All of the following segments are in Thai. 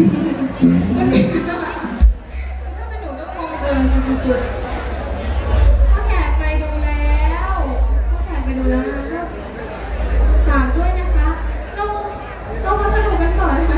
ถ้าเป็นหนูก็คงเดินจุดๆพ่อแขกไปดูแล้วพ่อแขกไปดูแล้วก็ฝากด้วยนะคะ เราเรามสนุกกันต่อได้ไหม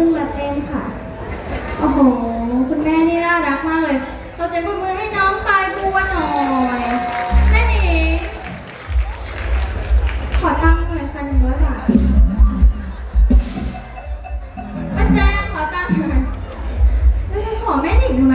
ขึ้นมาเต้นค่ะ โอ้โห คุณแม่นี่น่ารักมากเลยเราจะปรบมือให้น้องปลายบัวหน่อยแม่หนีขอตังค์หน่อยค่ะหนึ่งร้อยบาทป้าแจ้งขอตังค์หน่อยแล้วไปขอแม่หนิงทำไม